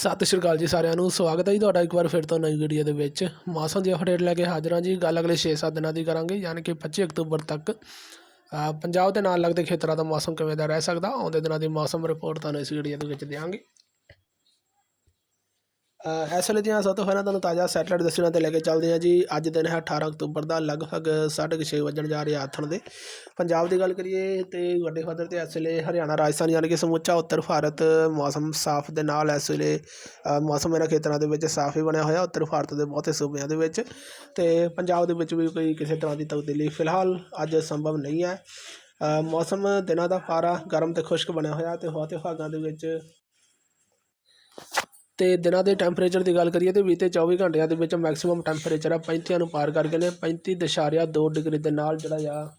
ਸਤਿ ਸ਼੍ਰੀ ਅਕਾਲ ਜੀ ਸਾਰਿਆਂ ਨੂੰ, ਸਵਾਗਤ ਹੈ ਜੀ ਤੁਹਾਡਾ ਇੱਕ ਵਾਰ ਫਿਰ ਤੋਂ ਨਵੀਂ ਵੀਡੀਓ ਦੇ ਵਿੱਚ। ਮੌਸਮ ਦੀ ਅਪਡੇਟ ਲੈ ਕੇ ਹਾਜ਼ਰ ਹਾਂ ਜੀ, ਗੱਲ ਅਗਲੇ 6-7 ਦਿਨਾਂ ਦੀ ਕਰਾਂਗੇ, ਯਾਨੀ ਕਿ 25 ਅਕਤੂਬਰ ਤੱਕ। ਪੰਜਾਬ ਦੇ ਨਾਲ ਲੱਗਦੇ ਖੇਤਰਾਂ ਦਾ ਮੌਸਮ ਕਿਵੇਂ ਦਾ ਰਹਿ ਸਕਦਾ ਆਉਂਦੇ ਦਿਨਾਂ ਦੀ ਮੌਸਮ ਰਿਪੋਰਟ ਤੁਹਾਨੂੰ ਇਸ ਵੀਡੀਓ ਦੇ ਵਿੱਚ ਦਿਆਂਗੇ। ਇਸ ਵੇਲੇ ਦੀਆਂ ਸਭ ਤੋਂ ਪਹਿਲਾਂ ਤੁਹਾਨੂੰ ਤਾਜ਼ਾ ਸੈਟਲਾਈਟ ਦੱਸਣਾ ਤੇ ਲੈ ਕੇ ਚੱਲਦੇ ਹਾਂ ਜੀ। ਅੱਜ ਦਿਨ ਹੈ 18 ਅਕਤੂਬਰ ਦਾ, ਲਗਭਗ 6:30 ਵਜਣ ਜਾ ਰਿਹਾ ਆਥਣ ਦੇ। ਪੰਜਾਬ ਦੀ ਗੱਲ ਕਰੀਏ ਤੇ ਵੱਡੇ ਪੱਧਰ ਤੇ ਇਸ ਵੇਲੇ ਹਰਿਆਣਾ, ਰਾਜਸਥਾਨ ਯਾਨੀ ਕਿ ਸਮੁੱਚਾ ਉੱਤਰ ਭਾਰਤ ਮੌਸਮ ਸਾਫ਼ ਦੇ ਨਾਲ ਇਸ ਵੇਲੇ ਮੌਸਮ ਇਹਨਾਂ ਖੇਤਰਾਂ ਦੇ ਵਿੱਚ ਸਾਫ਼ ਹੀ ਬਣਿਆ ਹੋਇਆ, ਉੱਤਰ ਭਾਰਤ ਦੇ ਬਹੁਤੇ ਸੂਬਿਆਂ ਦੇ ਵਿੱਚ। ਤੇ ਪੰਜਾਬ ਦੇ ਵਿੱਚ ਵੀ ਕੋਈ ਕਿਸੇ ਤਰ੍ਹਾਂ ਦੀ ਤਬਦੀਲੀ ਫਿਲਹਾਲ ਅੱਜ ਸੰਭਵ ਨਹੀਂ ਹੈ। ਮੌਸਮ ਦਿਨਾਂ ਦਾ ਪਾਰਾ ਗਰਮ ਤੇ ਖੁਸ਼ਕ ਬਣਿਆ ਹੋਇਆ ਤੇ ਬਹੁਤੇ ਭਾਗਾਂ ਦੇ ਵਿੱਚ ਅਤੇ ਦਿਨਾਂ ਦੇ ਟੈਂਪਰੇਚਰ ਦੀ ਗੱਲ ਕਰੀਏ ਤੇ ਬੀਤੇ 24 ਘੰਟਿਆਂ ਦੇ ਵਿੱਚ ਮੈਕਸੀਮਮ ਟੈਂਪਰੇਚਰ ਆ 35 ਨੂੰ ਪਾਰ ਕਰ ਗਏ ਨੇ 35.2 ਡਿਗਰੀ ਦੇ ਨਾਲ ਜਿਹੜਾ ਆ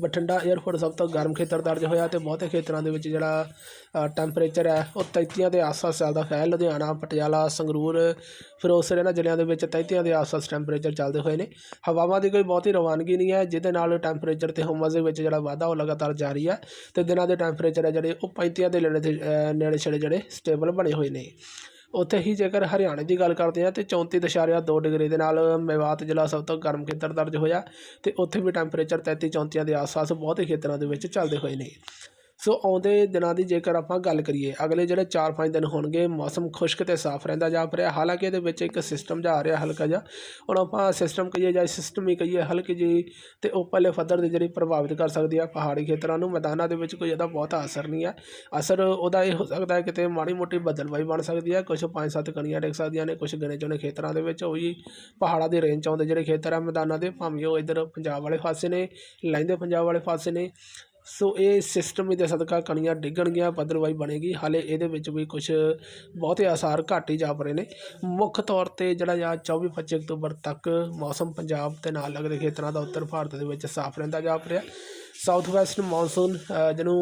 ਬਠਿੰਡਾ 에ਅਰਪੋਰਟ ਸਭ ਤੋਂ ਗਰਮ ਖੇਤਰ ਦਰਜ ਹੋਇਆ ਤੇ ਬਹੁਤੇ ਖੇਤਰਾਂ ਦੇ ਵਿੱਚ ਜਿਹੜਾ ਟੈਂਪਰੇਚਰ ਹੈ ਉਹ 33 ਦੇ ਆਸ-ਪਾਸ ਚੱਲਦਾ ਹੈ। ਲੁਧਿਆਣਾ, ਪਟਿਆਲਾ, ਸੰਗਰੂਰ, ਫਿਰੋਜ਼ਪੁਰ ਇਹਨਾਂ ਜ਼ਿਲ੍ਹਿਆਂ ਦੇ ਵਿੱਚ 33 ਦੇ ਆਸ-ਪਾਸ ਟੈਂਪਰੇਚਰ ਚੱਲਦੇ ਹੋਏ ਨੇ। ਹਵਾਵਾਂ ਦੀ ਕੋਈ ਬਹੁਤੀ ਰਵਾਨਗੀ ਨਹੀਂ ਹੈ, ਜਿਹਦੇ ਨਾਲ ਟੈਂਪਰੇਚਰ ਤੇ ਹੁਮਸ ਦੇ ਵਿੱਚ ਜਿਹੜਾ ਵਾਧਾ ਉਹ ਲਗਾਤਾਰ ਜਾਰੀ ਹੈ ਤੇ ਦਿਨਾਂ ਦੇ ਟੈਂਪਰੇਚਰ ਹੈ ਜਿਹੜੇ, ਉਹ 35 ਦੇ ਨੇੜੇ ਨੇੜੇ ਛੇੜੇ ਜਿਹੜੇ ਸਟੇਬਲ ਬਣੇ ਹੋਏ ਨੇ। ਉੱਥੇ ਹੀ ਜੇਕਰ ਹਰਿਆਣੇ ਦੀ ਗੱਲ ਕਰਦੇ ਹਾਂ ਤੇ 34.2 ਡਿਗਰੀ ਦੇ ਨਾਲ ਮੇਵਾਤ ਜ਼ਿਲ੍ਹਾ ਸਭ ਤੋਂ ਗਰਮ ਖੇਤਰ ਦਰਜ ਹੋਇਆ ਤੇ ਉੱਥੇ ਵੀ ਟੈਂਪਰੇਚਰ 33 34 ਦੇ ਆਸ-ਪਾਸ ਬਹੁਤ ਹੀ ਖੇਤਰਾਂ ਦੇ ਵਿੱਚ ਚੱਲਦੇ ਹੋਏ ਨੇ। ਸੋ ਆਉਂਦੇ ਦਿਨਾਂ ਦੀ ਜੇਕਰ ਆਪਾਂ ਗੱਲ ਕਰੀਏ, ਅਗਲੇ ਜਿਹੜੇ 4-5 ਦਿਨ ਹੋਣਗੇ, ਮੌਸਮ ਖੁਸ਼ਕ ਤੇ ਸਾਫ਼ ਰਹਿੰਦਾ ਜਾ ਰਿਹਾ। ਹਾਲਾਂਕਿ ਇਹਦੇ ਵਿੱਚ ਇੱਕ ਸਿਸਟਮ ਜਾ ਰਿਹਾ ਹਲਕਾ ਜਿਹਾ। ਹੁਣ ਆਪਾਂ ਸਿਸਟਮ ਕਹੀਏ ਜਾਂ ਸਿਸਟਮ ਹੀ ਕਹੀਏ ਹਲਕੀ ਜੀ ਤੇ ਉੱਪਰਲੇ ਪੱਧਰ ਦੀ ਜਿਹੜੀ ਪ੍ਰਭਾਵਿਤ ਕਰ ਸਕਦੀ ਆ ਪਹਾੜੀ ਖੇਤਰਾਂ ਨੂੰ, ਮੈਦਾਨਾਂ ਦੇ ਵਿੱਚ ਕੋਈ ਇਹਦਾ ਬਹੁਤਾ ਅਸਰ ਨਹੀਂ ਹੈ ਅਸਰ ਉਹਦਾ ਇਹ ਹੋ ਸਕਦਾ ਹੈ ਕਿਤੇ ਮਾੜੀ ਮੋਟੀ ਬਦਲਵਾਈ ਬਣ ਸਕਦੀ ਹੈ ਕੁਝ ਪੰਜ ਸੱਤ ਕਣੀਆਂ ਡਿੱਗ ਸਕਦੀਆਂ ਨੇ ਕੁਝ ਗਿਣੇ ਚੁਣੇ ਖੇਤਰਾਂ ਦੇ ਵਿੱਚ। ਉਹੀ ਪਹਾੜਾਂ ਦੀ ਰੇਂਜ 'ਚ ਆਉਂਦੇ ਜਿਹੜੇ ਖੇਤਰ ਆ, ਮੈਦਾਨਾਂ ਦੇ, ਭਾਵੇਂ ਉਹ ਇੱਧਰ ਪੰਜਾਬ ਵਾਲੇ ਪਾਸੇ ਨੇ ਲਹਿੰਦੇ ਪੰਜਾਬ ਵਾਲੇ ਪਾਸੇ ਨੇ। ਸੋ ਇਹ ਸਿਸਟਮ ਹੀ ਦੇ ਸਦਕਾ ਕਣੀਆਂ ਡਿੱਗਣਗੀਆਂ, ਪੱਧਰਵਾਈ ਬਣੇਗੀ। ਹਾਲੇ ਇਹਦੇ ਵਿੱਚ ਵੀ ਕੁਝ ਬਹੁਤੇ ਆਸਾਰ ਘੱਟ ਹੀ ਜਾਪ ਰਹੇ ਨੇ। ਮੁੱਖ ਤੌਰ ਤੇ ਜਿਹੜਾ ਆ 24 25 ਅਕਤੂਬਰ ਤੱਕ ਮੌਸਮ ਪੰਜਾਬ ਦੇ ਨਾਲ ਲੱਗਦੇ ਖੇਤਰਾਂ ਦਾ ਉੱਤਰ ਭਾਰਤ ਦੇ ਵਿੱਚ ਸਾਫ਼ ਰਹਿੰਦਾ ਜਾਪ ਰਿਹਾ। ਸਾਊਥ ਵੈਸਟ ਮੌਨਸੂਨ ਜਿਹਨੂੰ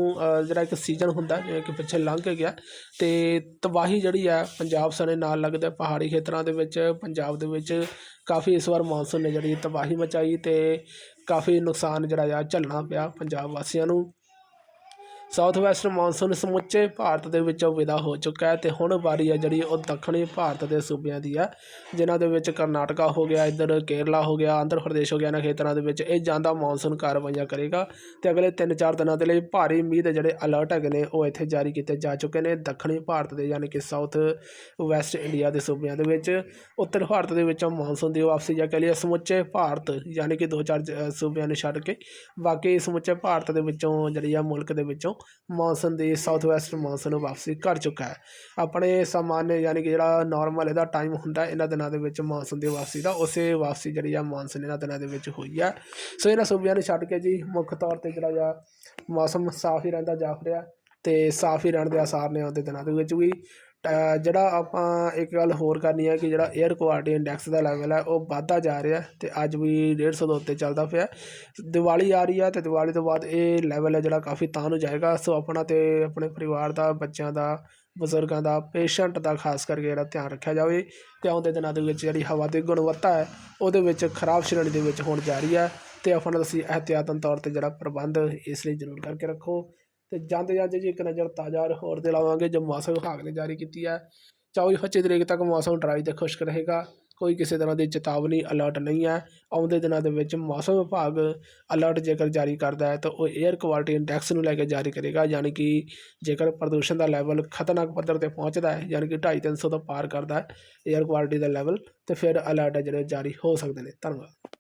ਜਿਹੜਾ ਇੱਕ ਸੀਜ਼ਨ ਹੁੰਦਾ, ਜਿਵੇਂ ਕਿ ਪਿੱਛੇ ਲੰਘ ਕੇ ਗਿਆ, ਤੇ ਤਬਾਹੀ ਜਿਹੜੀ ਆ, ਪੰਜਾਬ ਸਣੇ ਨਾਲ ਲੱਗਦੇ ਪਹਾੜੀ ਖੇਤਰਾਂ ਦੇ ਵਿੱਚ, ਪੰਜਾਬ ਦੇ ਵਿੱਚ ਕਾਫੀ ਇਸ ਵਾਰ ਮੌਨਸੂਨ ਨੇ ਜਿਹੜੀ ਤਬਾਹੀ ਮਚਾਈ ਤੇ ਕਾਫੀ ਨੁਕਸਾਨ ਜਿਹੜਾ ਆ, ਝੱਲਣਾ ਪਿਆ ਪੰਜਾਬ ਵਾਸੀਆਂ ਨੂੰ। ਸਾਊਥ ਵੈਸਟ ਮੌਨਸੂਨ ਸਮੁੱਚੇ ਭਾਰਤ ਦੇ ਵਿੱਚੋਂ ਵਿਦਾ ਹੋ ਚੁੱਕਾ ਹੈ ਤੇ ਹੁਣ ਵਾਰੀ ਹੈ ਜਿਹੜੀ ਉਹ ਦੱਖਣੀ ਭਾਰਤ ਦੇ ਸੂਬਿਆਂ ਦੀ ਆ, ਜਿਨ੍ਹਾਂ ਦੇ ਵਿੱਚ ਕਰਨਾਟਕਾ ਹੋ ਗਿਆ, ਇੱਧਰ ਕੇਰਲਾ ਹੋ ਗਿਆ, ਆਂਧਰ ਪ੍ਰਦੇਸ਼ ਹੋ ਗਿਆ, ਇਹਨਾਂ ਖੇਤਰਾਂ ਦੇ ਵਿੱਚ ਇਹ ਜਾਂਦਾ ਮੌਨਸੂਨ ਕਾਰਵਾਈਆਂ ਕਰੇਗਾ ਤੇ ਅਗਲੇ 3-4 ਦਿਨਾਂ ਦੇ ਲਈ ਭਾਰੀ ਮੀਂਹ ਦੇ ਜਿਹੜੇ ਅਲਰਟ ਹੈਗੇ ਨੇ, ਉਹ ਇੱਥੇ ਜਾਰੀ ਕੀਤੇ ਜਾ ਚੁੱਕੇ ਨੇ ਦੱਖਣੀ ਭਾਰਤ ਦੇ, ਯਾਨੀ ਕਿ ਸਾਊਥ ਵੈਸਟ ਇੰਡੀਆ ਦੇ ਸੂਬਿਆਂ ਦੇ ਵਿੱਚ। ਉੱਤਰ ਭਾਰਤ ਦੇ ਵਿੱਚੋਂ ਮੌਨਸੂਨ ਦੀ ਵਾਪਸੀ ਜਾਂ ਕਹ ਲਈਏ ਸਮੁੱਚੇ ਭਾਰਤ, ਯਾਨੀ ਕਿ ਦੋ ਚਾਰ ਜ- ਸੂਬਿਆਂ ਨੂੰ ਛੱਡ ਕੇ। ਬਾਕੀ ਸਮੁੱਚੇ ਭਾਰਤ ਦੇ ਵਿੱਚੋਂ ਜਿਹੜੀ ਆ ਮੁਲਕ ਦੇ ਵਿੱਚੋਂ ਮੌਨਸੂਨ ਦੀ ਸਾਊਥ ਵੈਸਟ ਮੌਨਸੂਨ ਵਾਪਸੀ ਕਰ ਚੁੱਕਾ ਹੈ। ਆਪਣੇ ਸਾਮਾਨਯ ਯਾਨੀ ਕਿ ਜਿਹੜਾ ਨਾਰਮਲ ਇਹਦਾ ਟਾਈਮ ਹੁੰਦਾ ਇਹਨਾਂ ਦਿਨਾਂ ਦੇ ਵਿੱਚ ਮੌਨਸੂਨ ਦੀ ਵਾਪਸੀ ਦਾ, ਉਸੇ ਵਾਪਸੀ ਜਿਹੜੀ ਆ ਮੌਨਸੂਨ ਇਹਨਾਂ ਦਿਨਾਂ ਦੇ ਵਿੱਚ ਹੋਈ ਹੈ। ਸੋ ਇਹਨਾਂ ਸੂਬਿਆਂ ਨੂੰ ਛੱਡ ਕੇ ਜੀ ਮੁੱਖ ਤੌਰ ਤੇ ਜਿਹੜਾ ਆ ਮੌਸਮ ਸਾਫ਼ ਹੀ ਰਹਿੰਦਾ ਜਾਪ ਰਿਹਾ ਤੇ ਸਾਫ਼ ਹੀ ਰਹਿਣ ਦੇ ਆਸਾਰ ਨੇ ਆਉਂਦੇ ਦਿਨਾਂ ਦੇ ਵਿੱਚ ਵੀ ਜਿਹੜਾ ਆਪਾਂ ਇੱਕ ਗੱਲ ਹੋਰ ਕਰਨੀ ਹੈ ਕਿ ਜਿਹੜਾ ਏਅਰ ਕੁਆਲਿਟੀ ਇੰਡੈਕਸ ਦਾ ਲੈਵਲ ਹੈ ਉਹ ਵੱਧਦਾ ਜਾ ਰਿਹਾ ਅਤੇ ਅੱਜ ਵੀ ਡੇਢ ਸੌ ਦੇ ਉੱਤੇ ਚੱਲਦਾ ਪਿਆ ਦੀਵਾਲੀ ਆ ਰਹੀ ਹੈ ਅਤੇ ਦੀਵਾਲੀ ਤੋਂ ਬਾਅਦ ਇਹ ਲੈਵਲ ਹੈ ਜਿਹੜਾ ਕਾਫੀ ਤਾਂ ਨੂੰ ਜਾਏਗਾ। ਸੋ ਆਪਣਾ ਅਤੇ ਆਪਣੇ ਪਰਿਵਾਰ ਦਾ, ਬੱਚਿਆਂ ਦਾ, ਬਜ਼ੁਰਗਾਂ ਦਾ ਪੇਸ਼ੈਂਟ ਦਾ ਖਾਸ ਕਰਕੇ ਜਿਹੜਾ ਧਿਆਨ ਰੱਖਿਆ ਜਾਵੇ ਅਤੇ ਆਉਂਦੇ ਦਿਨਾਂ ਦੇ ਵਿੱਚ ਜਿਹੜੀ ਹਵਾ ਦੀ ਗੁਣਵੱਤਾ ਹੈ, ਉਹਦੇ ਵਿੱਚ ਖਰਾਬ ਸ਼੍ਰੇਣੀ ਦੇ ਵਿੱਚ ਹੋਣ ਜਾ ਰਹੀ ਹੈ ਅਤੇ ਆਪਣਾ ਤੁਸੀਂ ਅਹਤਿਆਤਨ ਤੌਰ ਤੇ ਜਿਹੜਾ ਪ੍ਰਬੰਧ ਇਸ ਲਈ ਜ਼ਰੂਰ ਕਰਕੇ ਰੱਖੋ। ਤੇ ਜਾਂਦੇ ਜਾਂਦੇ ਜੀ ਇੱਕ ਨਜ਼ਰ ਤਾਜ਼ਾ ਹੋਰ ਦਿਲਾਵਾਂਗੇ ਜੋ ਮੌਸਮ ਵਿਭਾਗ ਨੇ ਜਾਰੀ ਕੀਤੀ ਹੈ। 24 25 ਤਰੀਕ ਤੱਕ ਮੌਸਮ ਡਰਾਈ ਤੇ ਖੁਸ਼ਕ ਰਹੇਗਾ। ਕੋਈ ਕਿਸੇ ਤਰ੍ਹਾਂ ਦੀ ਚੇਤਾਵਨੀ ਅਲਰਟ ਨਹੀਂ ਹੈ। ਆਉਂਦੇ ਦਿਨਾਂ ਦੇ ਵਿੱਚ ਮੌਸਮ ਵਿਭਾਗ ਅਲਰਟ ਜੇਕਰ ਜਾਰੀ ਕਰਦਾ ਹੈ, ਤਾਂ ਉਹ 에ਅਰ ਕੁਆਲਿਟੀ ਇੰਡੈਕਸ ਨੂੰ ਲੈ ਕੇ ਜਾਰੀ ਕਰੇਗਾ, ਯਾਨੀ ਕਿ ਜੇਕਰ ਪ੍ਰਦੂਸ਼ਣ ਦਾ ਲੈਵਲ ਖਤਰਨਾਕ ਪੱਧਰ ਤੇ ਪਹੁੰਚਦਾ ਹੈ, ਯਾਨੀ ਕਿ 2.5 300 ਤੋਂ ਪਾਰ ਕਰਦਾ ਹੈ 에ਅਰ ਕੁਆਲਿਟੀ ਦਾ ਲੈਵਲ ਤੇ ਫਿਰ ਅਲਰਟ ਹੈ ਜਿਹੜੇ ਜਾਰੀ ਹੋ ਸਕਦੇ ਨੇ। ਧੰਨਵਾਦ।